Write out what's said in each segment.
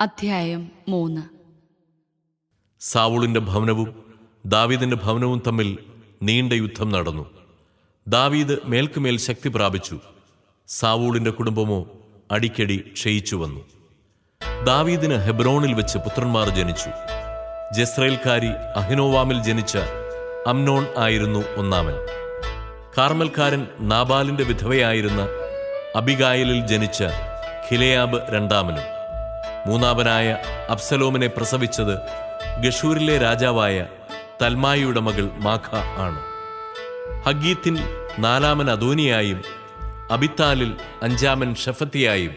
അധ്യായം മൂന്ന്. സാവൂളിന്റെ ഭവനവും ദാവീദിന്റെ ഭവനവും തമ്മിൽ നീണ്ട യുദ്ധം നടന്നു. ദാവീദ് മേൽക്കുമേൽ ശക്തി പ്രാപിച്ചു. സാവൂളിന്റെ കുടുംബമോ അടിക്കടി ക്ഷയിച്ചു വന്നു. ദാവീദിന് ഹെബ്രോണിൽ വെച്ച് പുത്രന്മാർ ജനിച്ചു. ജസ്രയേൽക്കാരി അഹിനോവാമിൽ ജനിച്ച അമ്നോൺ ആയിരുന്നു ഒന്നാമൻ. കാർമൽക്കാരൻ നാബാലിന്റെ വിധവയായിരുന്ന അബിഗായലിൽ ജനിച്ച ഖിലയാബ് രണ്ടാമനും. മൂന്നാമനായ അബ്സലോമിനെ പ്രസവിച്ചത് ഗഷൂരിലെ രാജാവായ തൽമായിയുടെ മകൾ മാഖ ആണ്. ഹഗീത്തിൻ നാലാമൻ അദോനിയായും അബിത്താലിൽ അഞ്ചാമൻ ഷഫത്തിയായും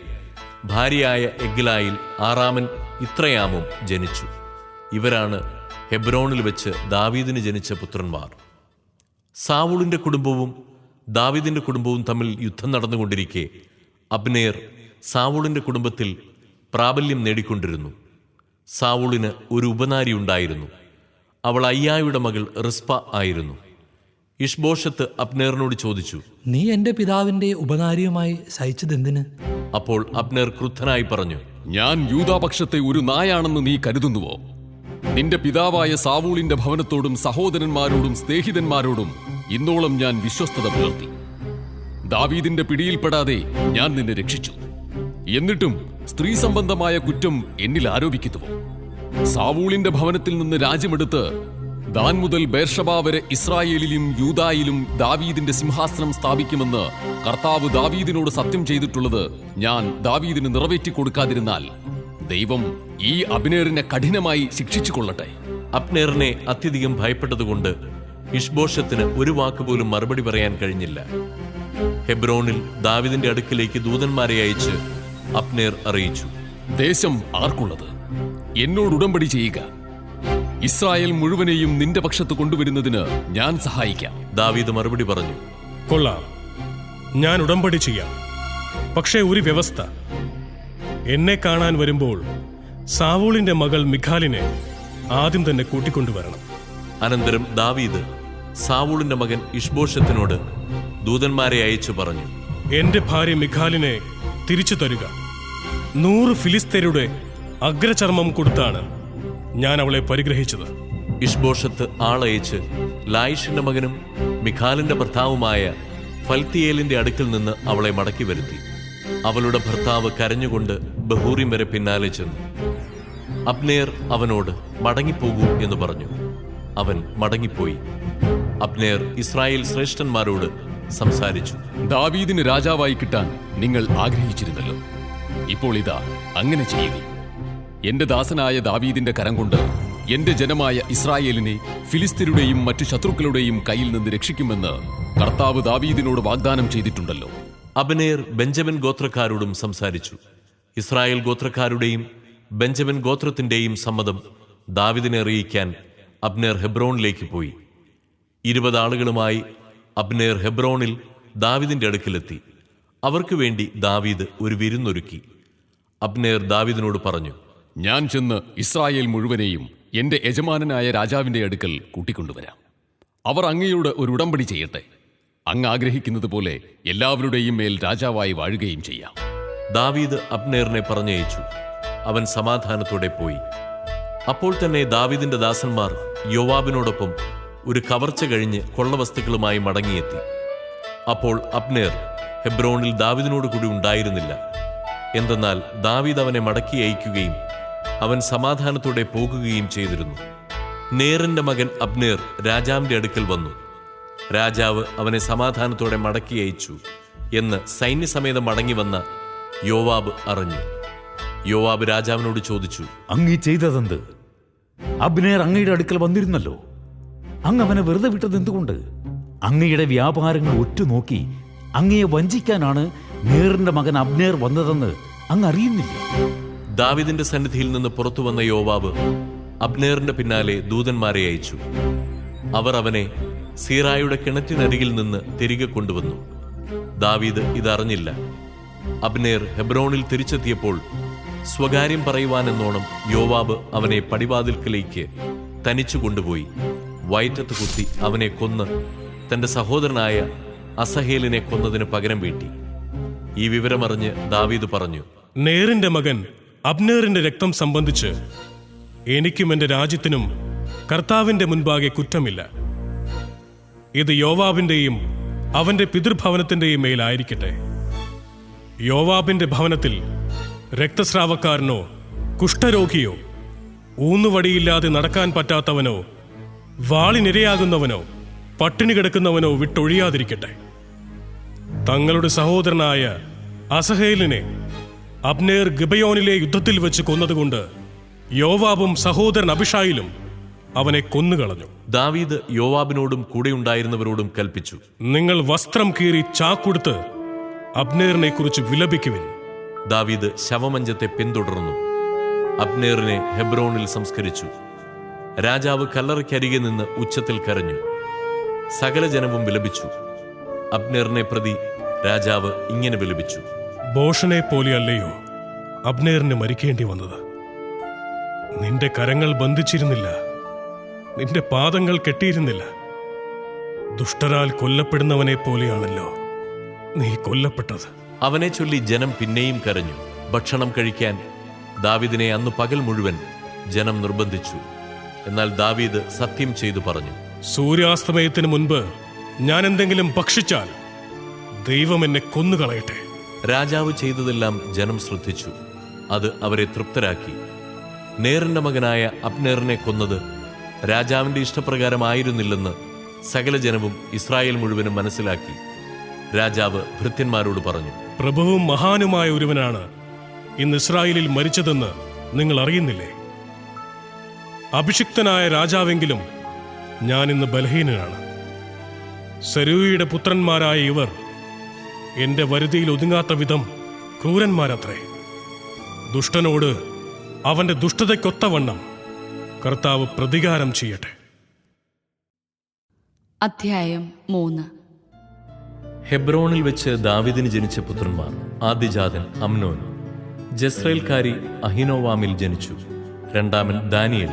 ഭാര്യയായ എഗ്ലായിൽ ആറാമൻ ഇത്രയാമും ജനിച്ചു. ഇവരാണ് ഹെബ്രോണിൽ വെച്ച് ദാവീദിന് ജനിച്ച പുത്രന്മാർ. സാവുളിന്റെ കുടുംബവും ദാവീദിന്റെ കുടുംബവും തമ്മിൽ യുദ്ധം നടന്നുകൊണ്ടിരിക്കെ അബ്നേർ സാവുളിന്റെ കുടുംബത്തിൽ പ്രാബല്യം നേടിക്കൊണ്ടിരുന്നു. സാവൂളിന് ഒരു ഉപനാരി ഉണ്ടായിരുന്നു. അവൾ അയ്യായുടെ മകൾ റിസ്പ ആയിരുന്നു. ഇഷ്ബോഷത്ത് അബ്നേറിനോട് ചോദിച്ചു നീ എന്റെ പിതാവിന്റെ ഉപകാരിയുമായി സഹിച്ചതെന്തിന് അപ്പോൾ അബ്നേർ ക്രുദ്ധനായി പറഞ്ഞു ഞാൻ യൂതാപക്ഷത്തെ ഒരു നായാണെന്ന് നീ കരുതുന്നുവോ? നിന്റെ പിതാവായ സാവൂളിന്റെ ഭവനത്തോടും സഹോദരന്മാരോടും സ്നേഹിതന്മാരോടും ഇന്നോളം ഞാൻ വിശ്വസ്തത പുലർത്തി. ദാവീദിന്റെ പിടിയിൽപ്പെടാതെ ഞാൻ നിന്നെ രക്ഷിച്ചു. എന്നിട്ടും സ്ത്രീ സംബന്ധമായ കുറ്റം എന്നിൽ ആരോപിക്കുന്നുവോ? സാവൂളിന്റെ ഭവനത്തിൽ നിന്ന് രാജ്യമെടുത്ത് ദാൻ മുതൽ ബേർഷബ വരെ ഇസ്രായേലിലും യൂതായിലും ദാവീദിന്റെ സിംഹാസനം സ്ഥാപിക്കുമെന്ന് കർത്താവ് ദാവീദിനോട് സത്യം ചെയ്തിട്ടുള്ളത് ഞാൻ ദാവീദിന് നിറവേറ്റി കൊടുക്കാതിരുന്നാൽ ദൈവം ഈ അബ്നേറിനെ കഠിനമായി ശിക്ഷിച്ചു കൊള്ളട്ടെ. അബ്നേറിനെ അത്യധികം ഭയപ്പെട്ടതുകൊണ്ട് ഇഷ്ബോഷത്തിന് ഒരു വാക്ക് പോലും മറുപടി പറയാൻ കഴിഞ്ഞില്ല. ഹെബ്രോണിൽ ദാവിദിന്റെ അടുക്കിലേക്ക് ദൂതന്മാരെ അയച്ച് അബ്നേർ അറിയിച്ചു. ദേശം ആർക്കുള്ളത്? എന്നോട് ഉടമ്പടി ചെയ്യുക. ഇസ്രായേൽ മുഴുവനെയും നിന്റെ പക്ഷത്ത് കൊണ്ടുവരുന്നതിന് ഞാൻ സഹായിക്കാം. ദാവീദ് മറുപടി പറഞ്ഞു. കൊള്ളാം. ഞാൻ ഉടമ്പടി ചെയ്യാം. പക്ഷേ ഒരു വ്യവസ്ഥ. എന്നെ കാണാൻ വരുമ്പോൾ സാവൂളിന്റെ മകൾ മിഖാലിനെ ആദ്യം തന്നെ കൂട്ടിക്കൊണ്ടുവരണം. അനന്തരം ദാവീദ് സാവൂളിന്റെ മകൻ ഇഷ്ബോഷത്തിനോട് ദൂതന്മാരെ അയച്ചു പറഞ്ഞു. എന്റെ ഭാര്യ മിഖാലിനെ തിരിച്ചു തരുക. നൂറ് ഫിലിസ്തീനയുടെ അഗ്രചർമ്മം കൊടുത്താണ് ഞാൻ അവളെ പരിഗ്രഹിച്ചത്. ഇഷ്ബോഷത്ത് ആളയച്ച് ലായിഷിന്റെ മകനും മിഖാലിന്റെ ഭർത്താവുമായ ഫൽത്തിയേലിന്റെ അടുക്കൽ നിന്ന് അവളെ മടക്കി വരുത്തി. അവളുടെ ഭർത്താവ് കരഞ്ഞുകൊണ്ട് ബഹൂറിം വരെ പിന്നാലെ ചെന്നു. അബ്നേർ അവനോട് മടങ്ങിപ്പോകൂ എന്ന് പറഞ്ഞു. അവൻ മടങ്ങിപ്പോയി. അബ്നേർ ഇസ്രായേൽ ശ്രേഷ്ഠന്മാരോട് സംസാരിച്ചു. ദാവീദിന് രാജാവായി കിട്ടാൻ നിങ്ങൾ ആഗ്രഹിച്ചിരുന്നല്ലോ. ഇപ്പോൾ ഇതാ അങ്ങനെ ചെയ്യുക എന്റെ ദാസനായ ദാവീദിന്റെ കരം കൊണ്ട് എന്റെ ജനമായ ഇസ്രായേലിനെ ഫിലിസ്തീനുടെയും മറ്റു ശത്രുക്കളുടെയും കയ്യിൽ നിന്ന് രക്ഷിക്കുമെന്ന് കർത്താവ് ദാവീദിനോട് വാഗ്ദാനം ചെയ്തിട്ടുണ്ടല്ലോ. അബനേർ ബെഞ്ചമിൻ ഗോത്രക്കാരോടും സംസാരിച്ചു. ഇസ്രായേൽ ഗോത്രക്കാരുടെയും ബെഞ്ചമിൻ ഗോത്രത്തിന്റെയും സമ്മതം ദാവിദിനെ അറിയിക്കാൻ അബ്നേർ ഹെബ്രോണിലേക്ക് പോയി. ഇരുപത് ആളുകളുമായി അബ്നേർ ഹെബ്രോണിൽ ദാവിദിന്റെ അടുക്കിലെത്തി. അവർക്ക് വേണ്ടി ദാവീദ് ഒരു വിരുന്നൊരുക്കി. അബ്നേർ ദാവീദിനോട് പറഞ്ഞു ഞാൻ ചെന്ന് ഇസ്രായേൽ മുഴുവനെയും എന്റെ യജമാനനായ രാജാവിന്റെ അടുക്കൽ കൂട്ടിക്കൊണ്ടുവരാം. അവർ അങ്ങയോട് ഒരു ഉടമ്പടി ചെയ്യട്ടെ. അങ്ങ് ആഗ്രഹിക്കുന്നത് പോലെ എല്ലാവരുടെയും മേൽ രാജാവായി വാഴുകയും ചെയ്യാം. ദാവീദ് അബ്നേറിനെ പറഞ്ഞയച്ചു. അവൻ സമാധാനത്തോടെ പോയി. അപ്പോൾ തന്നെ ദാവീദിന്റെ ദാസന്മാർ യോവാബിനോടൊപ്പം ഒരു കവർച്ച കഴിഞ്ഞ് കൊള്ളവസ്തുക്കളുമായി മടങ്ങിയെത്തി. അപ്പോൾ അബ്നേർ ഹെബ്രോണിൽ ദാവിദിനോട് കൂടി ഉണ്ടായിരുന്നില്ല. എന്തെന്നാൽ ദാവീദ് അവനെ മടക്കി അയക്കുകയും അവൻ സമാധാനത്തോടെ പോകുകയും ചെയ്തിരുന്നു. നേറിന്റെ മകൻ അബ്നേർ രാജാവിന്റെ അടുക്കൽ വന്നു. രാജാവ് അവനെ സമാധാനത്തോടെ മടക്കി അയച്ചു എന്ന് സൈന്യസമേതം മടങ്ങി വന്ന യോവാബ് അറിഞ്ഞു. യോവാബ് രാജാവിനോട് ചോദിച്ചു അങ്ങീ ചെയ്തതെന്ത്? അബ്നേർ അങ്ങയുടെ അടുക്കൽ വന്നിരുന്നല്ലോ. അങ്ങ് അവനെ വെറുതെ വിട്ടത് എന്തുകൊണ്ട്? അങ്ങയുടെ വ്യാപാരങ്ങൾ ഒറ്റുനോക്കി അങ്ങയെ വഞ്ചിക്കാനാണ് നേറിന്റെ മകൻ അബ്നേർ വന്നതെന്ന് അങ്ങ് അറിയുന്നില്ല. ദാവിദിന്റെ സന്നിധിയിൽ നിന്ന് പുറത്തു വന്ന യോവാബ് അബ്നേറിന്റെ പിന്നാലെ ദൂതന്മാരെ അയച്ചു. അവർ അവനെ സീറായുടെ കിണറ്റിനരികിൽ നിന്ന് തിരികെ കൊണ്ടുവന്നു. ദാവീദ് ഇതറിഞ്ഞില്ല. അബ്നേർ ഹെബ്രോണിൽ തിരിച്ചെത്തിയപ്പോൾ സ്വകാര്യം പറയുവാനെന്നോണം യോവാബ് അവനെ പടിവാതിൽക്കലേക്ക് തനിച്ചു കൊണ്ടുപോയി. വയറ്റത്ത് കുത്തി അവനെ കൊന്ന് തന്റെ സഹോദരനായ അസഹേലിനെ കൊന്നതിന് പകരം വീട്ടി. ഈ വിവരമറിഞ്ഞ് ദാവീദ് പറഞ്ഞു നേറിന്റെ മകൻ അബ്നേറിന്റെ രക്തം സംബന്ധിച്ച് എനിക്കും എന്റെ രാജ്യത്തിനും കർത്താവിന്റെ മുൻപാകെ കുറ്റമില്ല. ഇത് യോവാബിന്റെയും അവന്റെ പിതൃഭവനത്തിന്റെയും മേലായിരിക്കട്ടെ. യോവാബിന്റെ ഭവനത്തിൽ രക്തസ്രാവക്കാരനോ കുഷ്ഠരോഗിയോ ഊന്നുവടിയില്ലാതെ നടക്കാൻ പറ്റാത്തവനോ വാളിനിരയാകുന്നവനോ പട്ടിണി കിടക്കുന്നവനോ വിട്ടൊഴിയാതിരിക്കട്ടെ. തങ്ങളുടെ സഹോദരനായ അസഹേലിനെ അബ്നേർ ഗിബയോനിലെ യുദ്ധത്തിൽ വെച്ച് കൊന്നതുകൊണ്ട് യോവാബും സഹോദരൻ അഭിഷായിലും അവനെ കൊന്നുകളഞ്ഞു. ദാവീദ് യോവാബിനോടും കൂടെയുണ്ടായിരുന്നവരോടും കൽപ്പിച്ചു. നിങ്ങൾ വസ്ത്രം കീറി ചാക്കുടുത്ത് അബ്നേറിനെ കുറിച്ച് വിലപിക്കുവിൻ. ദാവീദ് ശവമഞ്ചത്തെ പിന്തുടർന്നു. അബ്നേറിനെ ഹെബ്രോണിൽ സംസ്കരിച്ചു. രാജാവ് കല്ലറയ്ക്കരികെ നിന്ന് ഉച്ചത്തിൽ കരഞ്ഞു. സകല ജനവും വിലപിച്ചു. അബ്നേറിനെ പ്രതി രാജാവ് ഇങ്ങനെ വിലപിച്ചു. ബോഷനെ പോലെയല്ലയോ അബ്നേറിന് മരിക്കേണ്ടി വന്നത്? നിന്റെ കരങ്ങൾ ബന്ധിച്ചിരുന്നില്ല. നിന്റെ പാദങ്ങൾ കെട്ടിയിരുന്നില്ല. ദുഷ്ടരാൽ കൊല്ലപ്പെടുന്നവനെ പോലെയാണല്ലോ നീ കൊല്ലപ്പെട്ടത്. അവനെ ചൊല്ലി ജനം പിന്നെയും കരഞ്ഞു. ഭക്ഷണം കഴിക്കാൻ ദാവിദിനെ അന്ന് പകൽ മുഴുവൻ ജനം നിർബന്ധിച്ചു. എന്നാൽ ദാവീദ് സത്യം ചെയ്തു പറഞ്ഞു. സൂര്യാസ്തമയത്തിന് മുൻപ് ഞാൻ എന്തെങ്കിലും ഭക്ഷിച്ചാൽ ദൈവം എന്നെ കൊന്നുകളയട്ടെ. രാജാവ് ചെയ്തതെല്ലാം ജനം ശ്രദ്ധിച്ചു. അത് അവരെ തൃപ്തരാക്കി. നേറിന്റെ മകനായ അബ്നേറിനെ കൊന്നത് രാജാവിന്റെ ഇഷ്ടപ്രകാരമായിരുന്നില്ലെന്ന് സകല ജനവും ഇസ്രായേൽ മുഴുവനും മനസ്സിലാക്കി. രാജാവ് ഭൃത്യന്മാരോട് പറഞ്ഞു പ്രഭുവും മഹാനുമായ ഒരുവനാണ് ഇന്ന് ഇസ്രായേലിൽ മരിച്ചതെന്ന് നിങ്ങൾ അറിയുന്നില്ലേ അഭിഷിക്തനായ രാജാവെങ്കിലും ഞാൻ ഇന്ന് ബലഹീനനാണ്. സരൂയിയുടെ പുത്രന്മാരായ ഇവർ എന്റെ വരുതിയിൽ ഒതുങ്ങാത്ത വിധം ക്രൂരന്മാരത്രേ. ദുഷ്ടനോട് അവന്റെ ദുഷ്ടതയ്ക്കൊത്തവണ്ണം കർത്താവ് പ്രതികാരം ചെയ്യട്ടെ. അധ്യായം മൂന്ന്. ഹെബ്രോണിൽ വെച്ച് ദാവിദിന് ജനിച്ച പുത്രന്മാർ ആദ്യജാതൻ അമ്നോൻ ജസ്രേൽക്കാരി അഹിനോവാമിൽ ജനിച്ചു. രണ്ടാമൻ ദാനിയൽ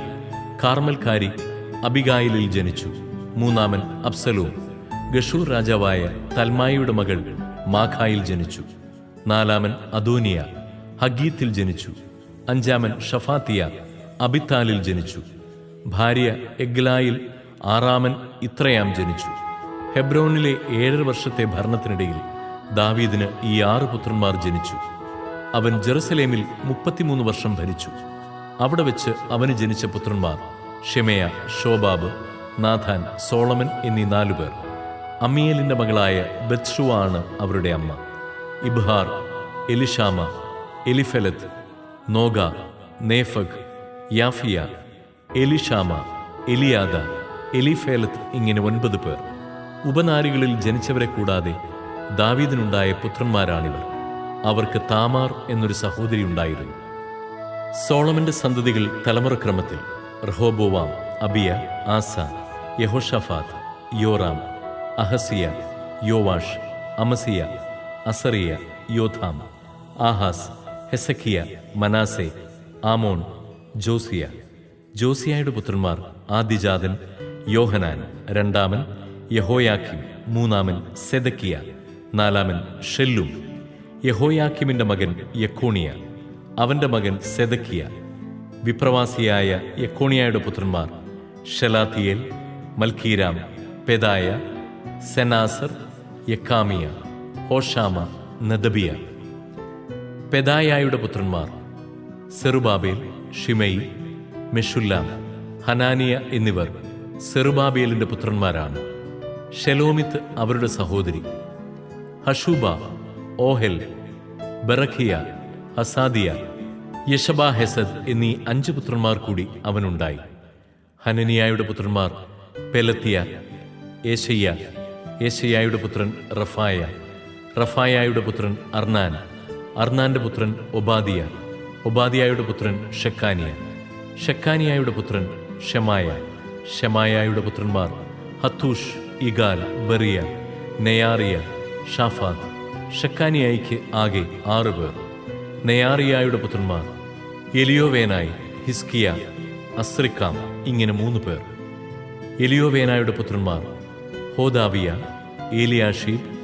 കാർമൽക്കാരി അബിഗായിലിൽ ജനിച്ചു. മൂന്നാമൻ അബ്സലോം ഗഷൂർ രാജാവായ തൽമായിയുടെ മകൾ മാഖായിൽ ജനിച്ചു. നാലാമൻ അദോനിയ ഹഗീത്തിൽ ജനിച്ചു. അഞ്ചാമൻ ഷഫാത്തിയ അബിത്താലിൽ ജനിച്ചു. ഭാര്യ എഗ്ലായിൽ ആറാമൻ ഇത്രയാം ജനിച്ചു. ഹെബ്രോണിലെ ഏഴര വർഷത്തെ ഭരണത്തിനിടയിൽ ദാവീദിന് ഈ ആറ് പുത്രന്മാർ ജനിച്ചു. അവൻ ജെറുസലേമിൽ മുപ്പത്തിമൂന്ന് വർഷം ഭരിച്ചു. അവിടെ വെച്ച് അവന് ജനിച്ച പുത്രന്മാർ ഷെമയ ഷോബാബ് നാഥാൻ സോളമൻ എന്നീ നാലുപേർ. അമ്മിയേലിന്റെ മകളായ ബത്ഷുവ ആണ് അവരുടെ അമ്മ. ഇബ്ഹാർ എലിഷാമ എലിഫെലത്ത് നോഗ നേഫഗ് യാഫിയ എലിഷാമ എലിയാദ എലിഫേലത്ത് ഇങ്ങനെ ഒൻപത് പേർ. ഉപനാരികളിൽ ജനിച്ചവരെ കൂടാതെ ദാവീദിനുണ്ടായ പുത്രന്മാരാണിവർ. അവർക്ക് താമാർ എന്നൊരു സഹോദരി ഉണ്ടായിരുന്നു സോളമന്റെ സന്തതികൾ തലമുറക്രമത്തിൽ Rehoboam Abijah Asa Jehoshaphat Joram Ahaziah Joash Amaziah Azariah Jotham Ahaz Hezekiah Manasseh Amon Josiah. ജോസിയായുടെ പുത്രന്മാർ ആദിജാതൻ യോഹനാൻ രണ്ടാമൻ യഹോയാക്കിം മൂന്നാമൻ സെദക്കിയ നാലാമൻ ഷെല്ലും. യഹോയാക്കിമിന്റെ മകൻ യക്കോണിയ അവന്റെ മകൻ സെദക്കിയ വിപ്രവാസിയായ യക്കോണിയായുടെ പുത്രന്മാർ ഷെലാത്തിയേൽ മൽക്കീരാം പെദായ സെനാസർ യക്കാമിയ ഹോഷാമ നദബിയ. പെദായായുടെ പുത്രന്മാർ സെറുബാബേൽ ഷിമയി മെഷുല്ലാം ഹനാനിയ എന്നിവർ സെറുബാബേലിന്റെ പുത്രന്മാരാണ്. ഷെലോമിത്ത് അവരുടെ സഹോദരി. ഹഷൂബ ഓഹെൽ ബറഖിയ ഹസാദിയ യഷബ ഹെസദ് എന്നീ അഞ്ച് പുത്രന്മാർ കൂടി അവനുണ്ടായി. ഹനനിയായുടെ പുത്രന്മാർ പെലത്തിയ ഏശയ്യ ഏശയ്യായുടെ പുത്രൻ റഫായ റഫായായുടെ പുത്രൻ അർനാൻ അർനാന്റെ പുത്രൻ ഒബാദിയ ഒബാദിയായുടെ പുത്രൻ ഷെക്കാനിയ ഷെക്കാനിയായുടെ പുത്രൻ ഷെമായ ഷെമായായുടെ പുത്രന്മാർ ഹത്തൂഷ് ഇഗാൽ ബറിയ നെയാറിയ ഷാഫാത്ത്. ഷെക്കാനിയായിക്ക് ആകെ ആറ് പേർ. നെയാറിയായുടെ പുത്രന്മാർ എലിയോവേനായി ഹിസ്കിയ അസ്രിക്കാം ഇങ്ങനെ മൂന്ന് പേർ. എലിയോവേനായുടെ പുത്രന്മാർ ഹോദാബിയ ഏലിയാഷീബ്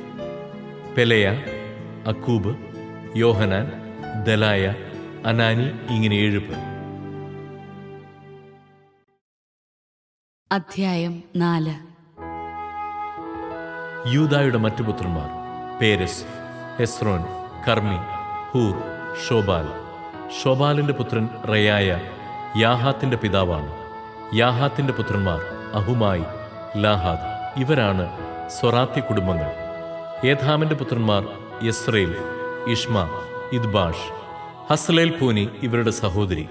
പെലയ അക്കൂബ് യോഹനാൻ ദലായ അനാനി ഇങ്ങനെ ഏഴ് പേർ. അധ്യായം നാല്. യൂദായുടെ മറ്റു പുത്രന്മാർ Perez Hezron Carmi Hur Shobal. ഷോബാലിന്റെ പുത്രൻ റയായ യാഹാത്തിന്റെ പിതാവാണ്. യാഹാത്തിന്റെ പുത്രന്മാർ അഹുമായി ലാഹാദ്. ഇവരാണ് സൊറാത്തി കുടുംബങ്ങൾ. ഏഥാമിന്റെ പുത്രന്മാർ യസ്രേൽ ഇഷ്മ ഇദ്ബാഷ്. ഹസ്ലേൽ പൂനി ഇവരുടെ സഹോദരി.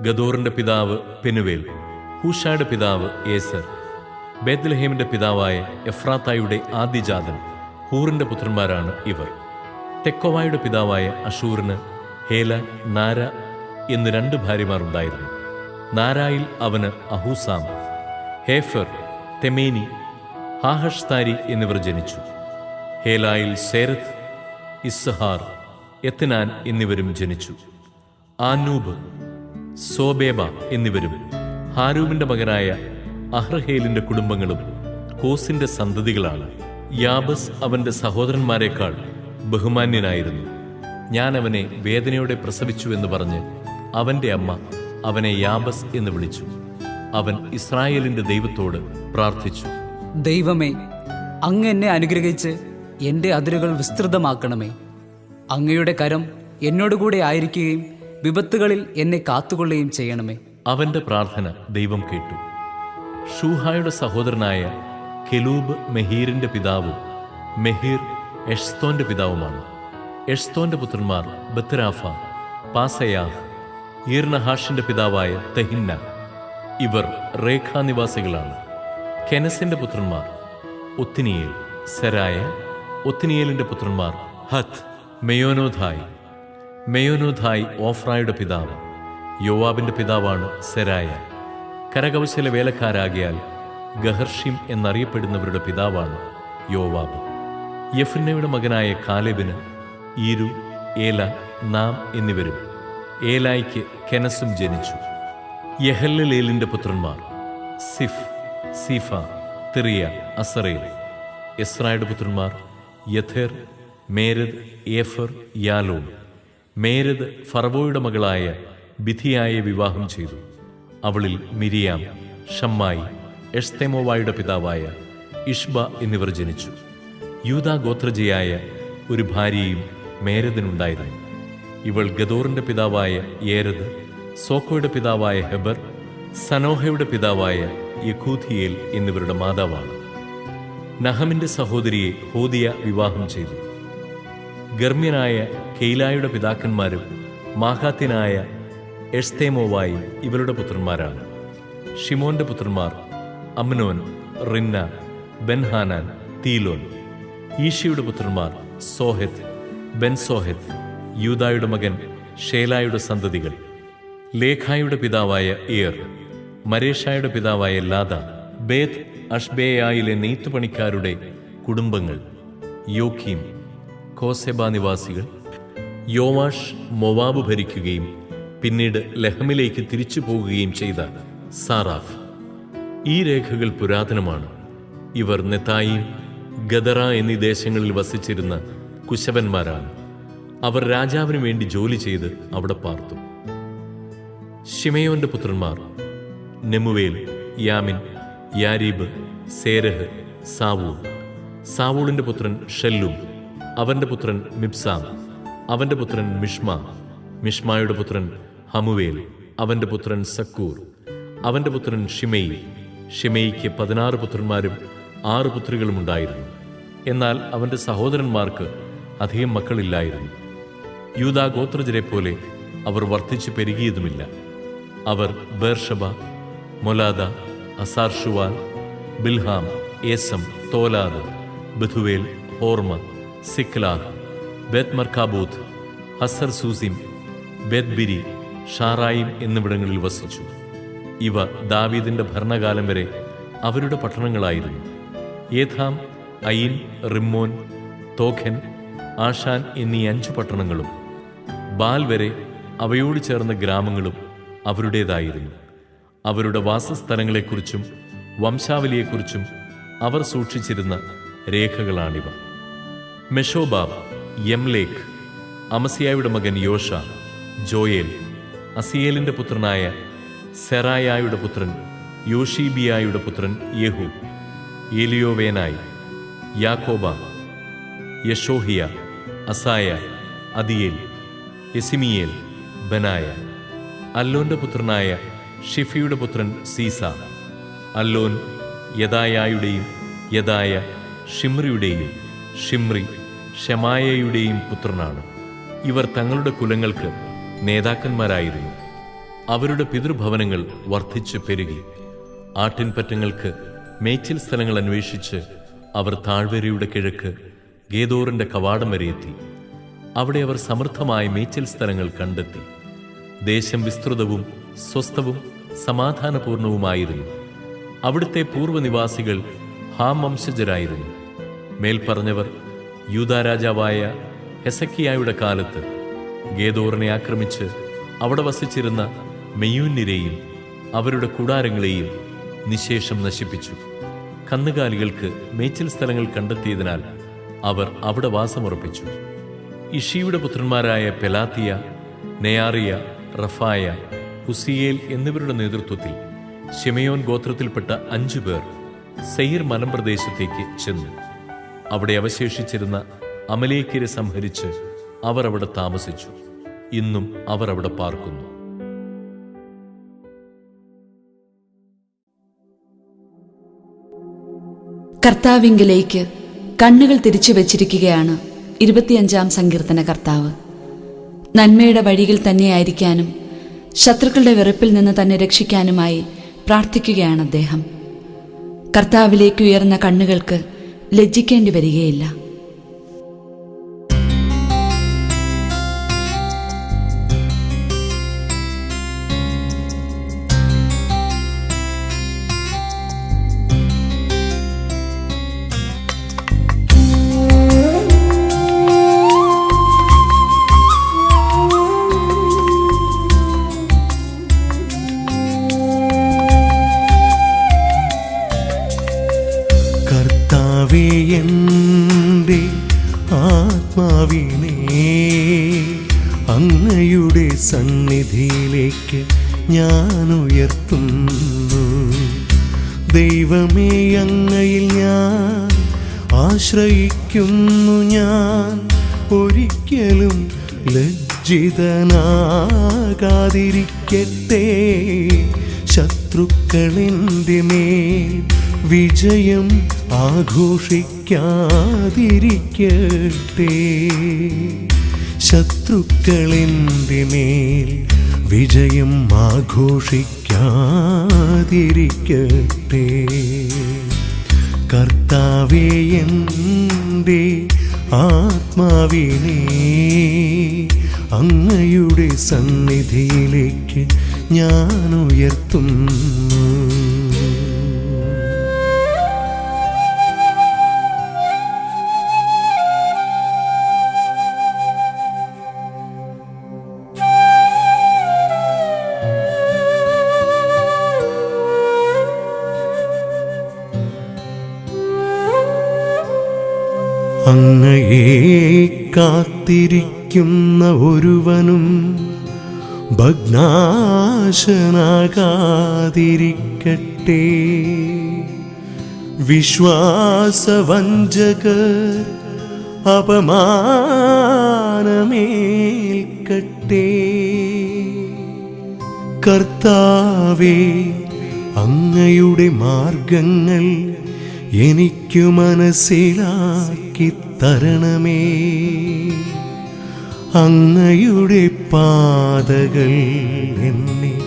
ഗദോറിന്റെ പിതാവ് പെനുവേൽ. ഹൂഷായുടെ പിതാവ് ഏസർ. ബേത്ലഹേമിന്റെ പിതാവായ എഫ്രാത്തായുടെ ആദ്യജാതൻ. ഹൂറിന്റെ പുത്രന്മാരാണ് ഇവർ. തെക്കോവായുടെ പിതാവായ അഷൂറിന് ഹേല നാര എന്ന് രണ്ട് ഭാര്യമാർ ഉണ്ടായിരുന്നു. നാരായിൽ അവന് അഹൂസാം ഹേഫർ തെമേനി ഹാഹഷ്താരി എന്നിവർ ജനിച്ചു. ഹേലായിൽ സേരത്ത് ഇസ്സഹാർ എത്തനാൻ എന്നിവരും ജനിച്ചു. ആനൂബ് സോബേബ എന്നിവരും ഹാരൂമിന്റെ മകനായ അഹ്റഹേലിന്റെ കുടുംബങ്ങളും കോസിന്റെ സന്തതികളാണ്. യാബസ് അവന്റെ സഹോദരന്മാരെക്കാൾ ബഹുമാന്യനായിരുന്നു. ഞാൻ അവനെ വേദനയോടെ പ്രസവിച്ചു എന്ന് പറഞ്ഞ് അവന്റെ അമ്മ അവനെ യാബസ് എന്ന് വിളിച്ചു. അവൻ ഇസ്രായേലിന്റെ ദൈവത്തോട് പ്രാർത്ഥിച്ചു. ദൈവമേ അങ്ങ് എന്നെ അനുഗ്രഹിച്ച് എന്റെ അതിരുകൾ വിസ്തൃതമാക്കണമേ. അങ്ങയുടെ കരം എന്നോടുകൂടെ ആയിരിക്കുകയും വിപത്തുകളിൽ എന്നെ കാത്തുകൊള്ളുകയും ചെയ്യണമേ. അവന്റെ പ്രാർത്ഥന ദൈവം കേട്ടു. ഷൂഹായുടെ സഹോദരനായ കെലൂബ് മെഹീറിന്റെ പിതാവും മെഹീർ എഷ്തോന്റെ പിതാവുമാണ്. എഷ്തോന്റെ പുത്രന്മാർ ബത്രാഫ പാസയാഹ് ഈർണഹാഷിന്റെ പിതാവായ തെഹിന്ന. ഇവർ റേഖാ നിവാസികളാണ്. കെനസിന്റെ പുത്രന്മാർ ഒത്തിനിയേൽ സെരായ ഒത്തിനിയേലിന്റെ പുത്രന്മാർ ഹത്ത് മെയോനോധായ് മെയോനോധായ് ഓഫ്രായുടെ പിതാവ് യോവാബിന്റെ പിതാവാണ് സെരായ. കരകൗശല വേലക്കാരാകിയാൽ ഗഹർഷിം എന്നറിയപ്പെടുന്നവരുടെ പിതാവാണ് യോവാബ്. യഫുന്നയുടെ മകനായ കാലേബിന് ഈരു ഏല നാം എന്നിവരും ഏലായിക്ക് കെനസും ജനിച്ചു. യഹല്ലലേലിന്റെ പുത്രന്മാർ സിഫ് സീഫ തെറിയ അസറേൽ. എസ്രായുടെ പുത്രന്മാർ യഥേർ മേരദ് ഏഫർ യാലോൺ. മേരദ് ഫറവോയുടെ മകളായ ബിധിയായെ വിവാഹം ചെയ്തു. അവളിൽ മിരിയാം ഷമ്മായി എഷ്തെമോവായുടെ പിതാവായ ഇഷ്ബ എന്നിവർ ജനിച്ചു. യൂദാ ഗോത്രജയായ ഒരു ഭാര്യയും മേരദിനുണ്ടായിരുന്നു ഇവൾ ഗദോറിന്റെ പിതാവായ ഏരദ് സോക്കോയുടെ പിതാവായ ഹെബർ സനോഹയുടെ പിതാവായ യഖൂഥിയേൽ എന്നിവരുടെ മാതാവാണ്. നഹമിന്റെ സഹോദരിയെ ഹോദിയ വിവാഹം ചെയ്തു. ഗർമ്മ്യനായ കെയിലായുടെ പിതാക്കന്മാരും മാഹാത്യനായ എഷ്തേമോവായി ഇവരുടെ പുത്രന്മാരാണ്. ഷിമോന്റെ പുത്രന്മാർ അമ്നോൻ റിന്ന ബെൻഹാനാൻ തീലോൻ ഈശയുടെ പുത്രന്മാർ സോഹെത്ത് ബെൻസോഹെത്ത് യൂതായുടെ മകൻ ഷേലായുടെ സന്തതികൾ ലേഖായുടെ പിതാവായ ഇയർ മരേഷായുടെ പിതാവായ ലാദ ബേത്ത് അഷ്ബേയായിലെ നെയ്ത്തുപണിക്കാരുടെ കുടുംബങ്ങൾ യോഖീം കോസെബ നിവാസികൾ യോവാഷ് മൊവാബ് ഭരിക്കുകയും പിന്നീട് ലഹമിലേക്ക് തിരിച്ചു പോകുകയും ചെയ്ത സാറാഫ്. ഈ രേഖകൾ പുരാതനമാണ്. ഇവർ നെത്തായിം ഗദറ എന്നീ ദേശങ്ങളിൽ വസിച്ചിരുന്ന കുശവന്മാരാണ്. അവർ രാജാവിന് വേണ്ടി ജോലി ചെയ്ത് അവിടെ പാർത്തു. ഷിമയോന്റെ പുത്രന്മാർ നെമുവേൽ യാമിൻ യാരീബ് സേരഹ് സാവൂൾ. സാവൂളിന്റെ പുത്രൻ ഷെല്ലും അവന്റെ പുത്രൻ മിബ്സാം അവന്റെ പുത്രൻ മിഷ്മ മിഷ്മായുടെ പുത്രൻ ഹമുവേൽ അവന്റെ പുത്രൻ സക്കൂർ അവന്റെ പുത്രൻ ഷിമയി ഷിമയിക്ക് പതിനാറ് പുത്രന്മാരും ആറ് പുത്രികളും ഉണ്ടായിരുന്നു എന്നാൽ അവന്റെ സഹോദരന്മാർക്ക് അധികം മക്കളില്ലായിരുന്നു. യൂതാ ഗോത്രജരെ പോലെ അവർ വർദ്ധിച്ചു പെരുകിയതുമില്ല. അവർ ബേർഷബ മൊലാദ അസാർഷുവാൻ ബിൽഹാം ഏസം തോലാദ് ബഥുവേൽ ഹോർമ സിക്ലാഗ് ബേത് മർക്കാബൂത്ത് ഹസർ സൂസിം ബേത്ബിരി ഷാറായിം എന്നിവിടങ്ങളിൽ വസിച്ചു. ഇവ ദാവീദിന്റെ ഭരണകാലം വരെ അവരുടെ പട്ടണങ്ങളായിരുന്നു. ഏഥാം അയിൻ റിമ്മോൻ തോഖൻ ആഷാൻ എന്നീ അഞ്ചു പട്ടണങ്ങളും ബാൽ വരെ അവയോട് ചേർന്ന ഗ്രാമങ്ങളും അവരുടേതായിരുന്നു. അവരുടെ വാസസ്ഥലങ്ങളെക്കുറിച്ചും വംശാവലിയെക്കുറിച്ചും അവർ സൂക്ഷിച്ചിരുന്ന രേഖകളാണിവ. മെഷോബാബ് യംലേക്ക് അമസിയായുടെ മകൻ യോഷ ജോയേൽ അസിയേലിന്റെ പുത്രനായ സെറായായുടെ പുത്രൻ യോഷീബിയായുടെ പുത്രൻ യഹു ഏലിയോവേനായി യാക്കോബ യശോഹിയ അസായ അദിയേൽ എസിമിയേൽ ബനായ അല്ലോന്റെ പുത്രനായ ഷിഫിയുടെ പുത്രൻ സീസ അല്ലോൻ യദായായുടെയും യദായ ഷിമ്രിയുടെയും ഷിമ്രി ഷമായയുടെയും പുത്രനാണ്. ഇവർ തങ്ങളുടെ കുലങ്ങൾക്ക് നേതാക്കന്മാരായിരുന്നു. അവരുടെ പിതൃഭവനങ്ങൾ വർദ്ധിച്ചു പെരുകി. ആട്ടിൻപറ്റങ്ങൾക്ക് മേച്ചിൽ സ്ഥലങ്ങൾ അന്വേഷിച്ച് അവർ താഴ്വരയുടെ കിഴക്ക് ഗേദോറിന്റെ കവാടം വരെ എത്തി. അവിടെ അവർ സമൃദ്ധമായ മേച്ചൽ സ്ഥലങ്ങൾ കണ്ടെത്തി. ദേശം വിസ്തൃതവും സ്വസ്ഥവും സമാധാനപൂർണവുമായിരുന്നു. അവിടുത്തെ പൂർവനിവാസികൾ ഹാം വംശജരായിരുന്നു. മേൽപ്പറഞ്ഞവർ യൂതാരാജാവായ ഹെസക്കിയായുടെ കാലത്ത് ഗേദോറിനെ ആക്രമിച്ച് അവിടെ വസിച്ചിരുന്ന മെയ്യൂന്നിരെയും അവരുടെ കൂടാരങ്ങളെയും നിശേഷം നശിപ്പിച്ചു. കന്നുകാലികൾക്ക് മേച്ചിൽ സ്ഥലങ്ങൾ കണ്ടെത്തിയതിനാൽ അവർ അവിടെ വാസമുറപ്പിച്ചു. ഇഷിയുടെ പുത്രന്മാരായ പെലാത്തിയ നെയാറിയ റഫായ ഹുസിയേൽ എന്നിവരുടെ നേതൃത്വത്തിൽ ഷിമയോൻ ഗോത്രത്തിൽപ്പെട്ട അഞ്ചു പേർ സെയിർ മലമ്പ്രദേശത്തേക്ക് ചെന്നു അവിടെ അവശേഷിച്ചിരുന്ന അമലേക്കരെ സംഹരിച്ച് അവർ അവിടെ താമസിച്ചു. ഇന്നും അവർ അവിടെ പാർക്കുന്നു. കർത്താവിങ്കിലേക്ക് കണ്ണുകൾ തിരിച്ചു വച്ചിരിക്കുകയാണ്. ഇരുപത്തിയഞ്ചാം സങ്കീർത്തന കർത്താവ്. നന്മയുടെ വഴിയിൽ തന്നെയായിരിക്കാനും ശത്രുക്കളുടെ വെറുപ്പിൽ നിന്ന് തന്നെ രക്ഷിക്കാനുമായി പ്രാർത്ഥിക്കുകയാണ് അദ്ദേഹം. കർത്താവിലേക്ക് ഉയർന്ന കണ്ണുകൾക്ക് ലജ്ജിക്കേണ്ടി വരികയില്ല. അങ്ങയുടെ സന്നിധിയിലേക്ക് ഞാൻ ഉയർത്തുന്നു ദൈവമേ അങ്ങയിൽ ഞാൻ ആശ്രയിക്കുന്നു ഞാൻ. ഒരിക്കലും ലജ്ജിതനാകാതിരിക്കട്ടെ. ശത്രുക്കളെന്റെ മേൽ വിജയം ആഘോഷിക്കാതിരിക്കട്ടെ. ശത്രുക്കളെന്റെ മേൽ വിജയം ആഘോഷിക്കാതിരിക്കട്ടെ. കർത്താവേ ആത്മാവിനെ അങ്ങയുടെ സന്നിധിയിലേക്ക് ഞാൻ ഉയർത്തുന്നു. അങ്ങയെ കാത്തിരിക്കുന്ന ഒരുവനും ഭഗ്നാശനാകാതിരിക്കട്ടെ. വിശ്വാസവഞ്ചക അപമാനമേൽക്കട്ടെ. കർത്താവേ അങ്ങയുടെ മാർഗങ്ങൾ എനിക്കു മനസ്സിലാക്കി തരണമേ. അങ്ങയുടെ പാതകൾ എന്നെ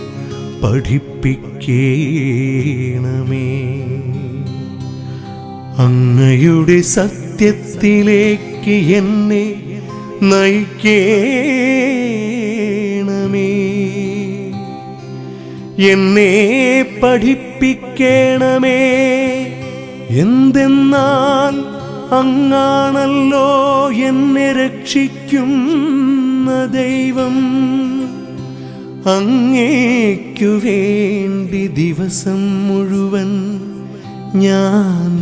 പഠിപ്പിക്കേണമേ. അങ്ങയുടെ സത്യത്തിലേക്ക് എന്നെ നയിക്കേണമേ. എന്നെ പഠിപ്പിക്കണമേ. എന്തെന്നാൽ അങ്ങാണല്ലോ എന്നെ രക്ഷിക്കുന്ന ദൈവം. അങ്ങേക്കു വേണ്ടി ദിവസം മുഴുവൻ ഞാൻ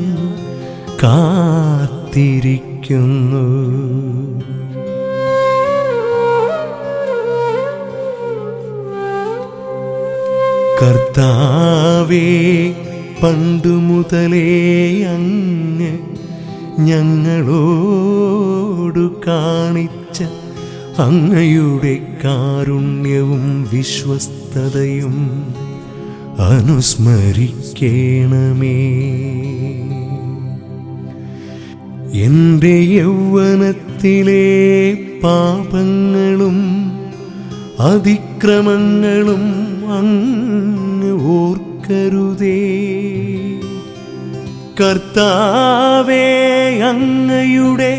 കാത്തിരിക്കുന്നു. കർത്താവേ പണ്ടു മുതലേ അങ്ങ് ഞങ്ങളോടു കാണിച്ച അങ്ങയുടെ കാരുണ്യവും വിശ്വസ്തതയും അനുസ്മരിക്കണമേ. എന്റെ യൗവനത്തിലെ പാപങ്ങളും അതിക്രമങ്ങളും അങ്ങ് ഓർക്കരുതേ കർത്താവേ അങ്ങയുടെ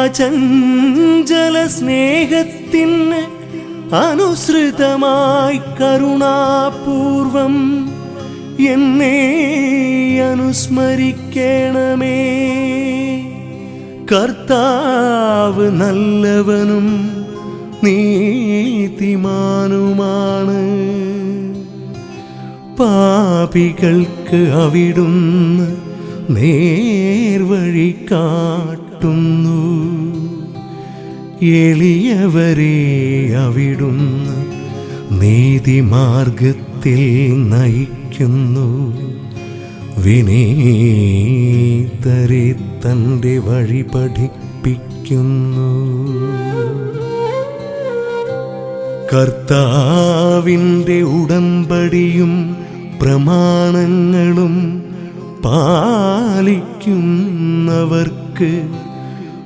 അചഞ്ചല സ്നേഹത്തിന് അനുസൃതമായി കരുണാപൂർവം എന്നെ അനുസ്മരിക്കണമേ. കർത്താവ് നല്ലവനും നീതിമാനുമാണ്. പാപികൾക്ക് അവിടുന്ന് നേർവഴി കാട്ടുന്നു. എളിയവരെ അവിടുന്ന് നീതിമാർഗത്തിൽ നയിക്കുന്നു. വിനീതരെ തന്റെ വഴി പഠിപ്പിക്കുന്നു. കർത്താവിന്റെ ഉടമ്പടിയും പ്രമാണങ്ങളും പാലിക്കുന്നവർക്ക്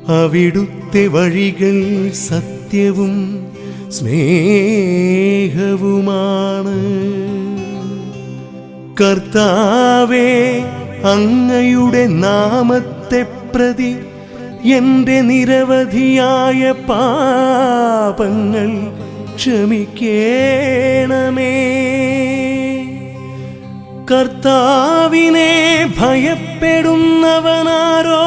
അവിടുത്തെ വഴികൾ സത്യവും സ്നേഹവുമാണ്. കർത്താവേ അങ്ങയുടെ നാമത്തെ പ്രതി എന്റെ നിരവധിയായ പാപങ്ങൾ ക്ഷമിക്കേണമേ. കർത്താവിനെ ഭയപ്പെടുന്നവനാരോ?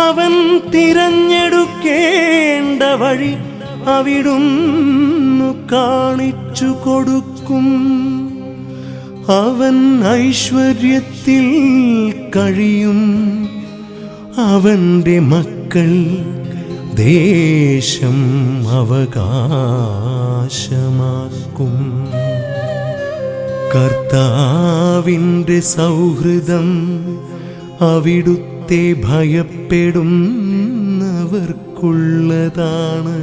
അവൻ തിരഞ്ഞെടുക്കേണ്ട വഴി അവിടുന്നു കാണിച്ചു കൊടുക്കും. അവൻ ഐശ്വര്യത്തിൽ കഴിയും. അവന്റെ മക്കൾ ദേശം അവകാശമാക്കും. കർത്താവിന്റെ സൗഹൃദം അവിടുത്തെ ഭയപ്പെടുന്നവർക്കുള്ളതാണ്.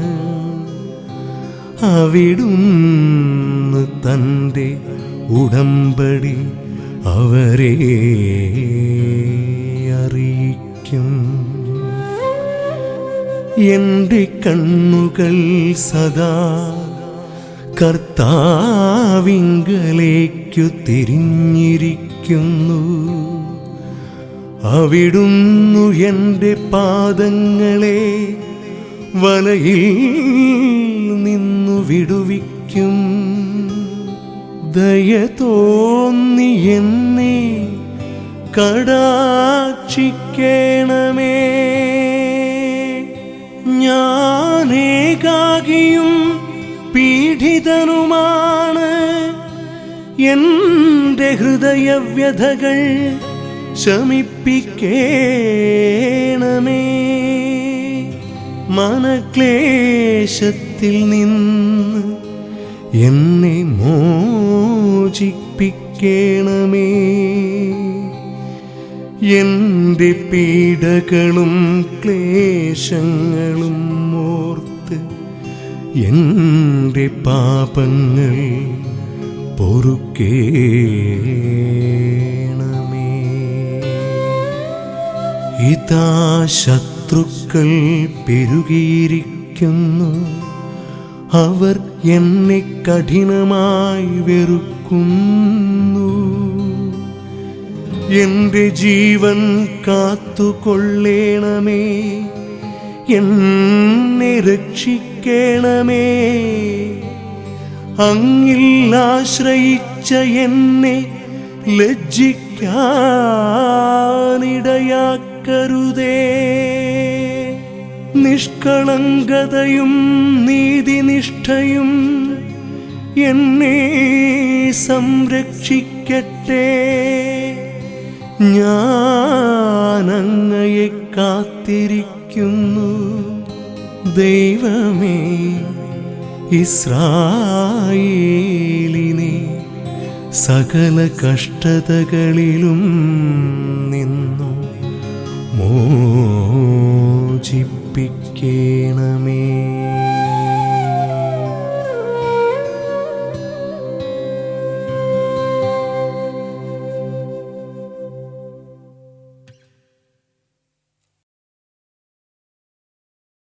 അവിടുന്ന് തന്റെ ഉടമ്പടി അവരെ അറിയിക്കും. എന്റെ കണ്ണുകൾ സദാ കർത്താവിങ്കലേക്കു തിരിഞ്ഞിരിക്കുന്നു. അവിടുന്നു എന്റെ പാദങ്ങളെ വലയിൽ നിന്നു വിടുവിക്കും. ദയ തോന്നി എന്നെ കടാക്ഷിക്കണമേ. ഞാനേകാകിയും പീഡിതനുമാണ്. എന്റെ ഹൃദയവ്യഥകൾ ശമിപ്പിക്കേണമേ. മനക്ലേശത്തിൽ നിന്ന് എന്നെ മോചിപ്പിക്കേണമേ. എന്റെ പീഡകളും ക്ലേശങ്ങളും ഓർത്ത് എന്റെ പാപങ്ങൾ പൊറുക്കേണമേ. ഇതാ ശത്രുക്കൾ പെരുകിയിരിക്കുന്നു. അവർ എന്നെ കഠിനമായി വെറുക്കുന്നു. എന്റെ ജീവൻ കാത്തുകൊള്ളേണമേ. എന്നെ രക്ഷിക്കണമേ അങ്ങിൽ ആശ്രയിച്ച എന്നെ ലജ്ജിക്കാനിടയാക്കരുതേ. നിഷ്കളങ്കതയും നീതിനിഷ്ഠയും എന്നെ സംരക്ഷിക്കട്ടെ. ഞാനങ്ങയെ കാത്തിരിക്കുന്നു. ദൈവമേ ഇസ്രായേലിനെ സകല കഷ്ടതകളിലും നിന്നു മോചിപ്പിക്കണമേ.